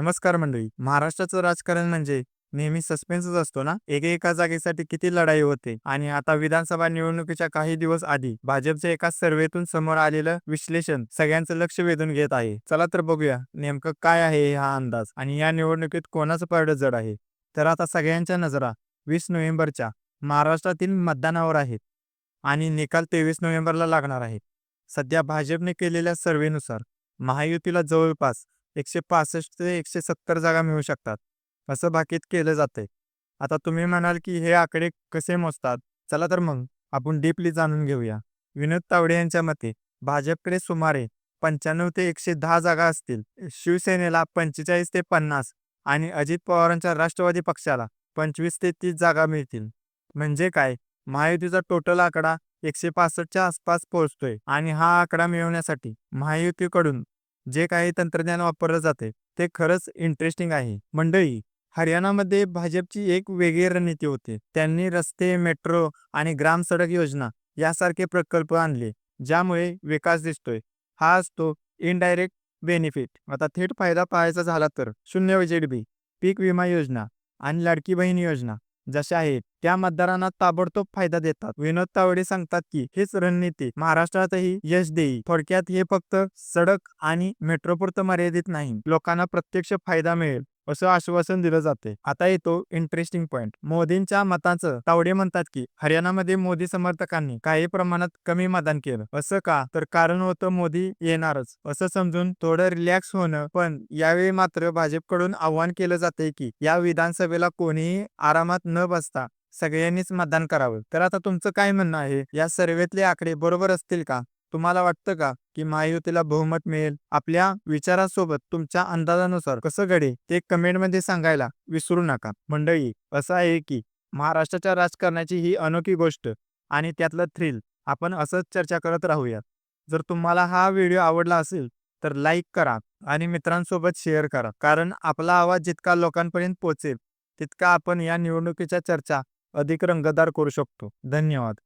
नमस्कार मंडळी. महाराष्ट्राचं राजकारण म्हणजे नेहमी सस्पेन्सच असतो ना? एकेका जागेसाठी किती लढाई होते? आणि आता विधानसभा निवडणुकीच्या काही दिवस आधी भाजपच्या एका सर्वेतून समोर आलेलं विश्लेषण सगळ्यांचं लक्ष वेधून घेत आहे. चला तर बघूया नेमकं काय आहे हा अंदाज आणि या निवडणुकीत कोणाचं पारडं जड आहे? तर आता सगळ्यांच्या नजरा वीस नोव्हेंबरच्या महाराष्ट्रातील मतदानावर आहेत आणि निकाल तेवीस नोव्हेंबरला लागणार आहे सध्या भाजपने केलेल्या सर्वेनुसार महायुतीला जवळपास एकशे पासष्ट ते एकशे सत्तर जागा मिळू शकतात. असं भाकीत केलं जातंय. आता तुम्ही म्हणाल की हे आकडे कसे मोजतात? चला तर मग आपण डीपली जाणून घेऊया. विनोद तावडे यांच्या मते भाजपकडे सुमारे पंच्याण्णव ते एकशे दहा जागा असतील. शिवसेनेला पंचेचाळीस ते पन्नास आणि अजित पवारांच्या राष्ट्रवादी पक्षाला पंचवीस ते तीस जागा मिळतील. म्हणजे काय? महायुतीचा टोटल आकडा एकशे पासष्टच्या आसपास पोहोचतोय आणि हा आकडा मिळवण्यासाठी महायुतीकडून जे काही तंत्रज्ञान वापरलं जाते ते खरंच इंटरेस्टिंग आहे. मंडळी हरियाणामध्ये भाजपची एक वेगळी रणनीती होती. त्यांनी रस्ते मेट्रो आणि ग्राम सडक योजना यासारखे प्रकल्प आणले ज्यामुळे विकास दिसतोय. हा असतो इनडायरेक्ट बेनिफिट आता थेट फायदा पाहायचा झाला तर शून्य बजेट बी. पीक विमा योजना आणि लाडकी बहीण योजना जशा आहेत त्या मतदारांना ताबडतोब फायदा देतात. विनोद तावडे सांगतात की हेच रणनीती महाराष्ट्रातही यश देईल. थोडक्यात हे फक्त सडक आणि मेट्रोपुरतं मर्यादित नाही. लोकांना प्रत्यक्ष फायदा मिळेल असं आश्वासन दिलं जाते. आता येतो इंटरेस्टिंग पॉइंट मोदींच्या मताचं तावडे म्हणतात की हरियाणामध्ये मोदी समर्थकांनी काही प्रमाणात कमी मतदान केलं. असं का? तर कारण होतं मोदी येणारच. असं समजून थोडं रिलॅक्स होणं पण यावेळी मात्र भाजपकडून आव्हान केलं जाते की या विधानसभेला कोणीही आरामात न बसता सगळ्यांनीच मतदान करावं. तर आता तुमचं काय म्हणणं आहे? या सर्वेतले आकडे बरोबर असतील का? तुम्हाला वाटतं का की महायुतीला बहुमत मिळेल? आपल्या विचारासोबत तुमच्या अंदाजानुसार कसं घडे ते कमेंटमध्ये सांगायला विसरू नका. मंडळी असं आहे की महाराष्ट्राच्या राजकारणाची ही अनोखी गोष्ट आणि त्यातलं थ्रिल आपण असंच चर्चा करत राहूयात. जर तुम्हाला हा व्हिडिओ आवडला असेल तर लाईक करा आणि मित्रांसोबत शेअर करा. कारण आपला आवाज जितका लोकांपर्यंत पोहोचेल तितका आपण या निवडणुकीच्या चर्चा अधिक रंगतदार करू शकतो. धन्यवाद.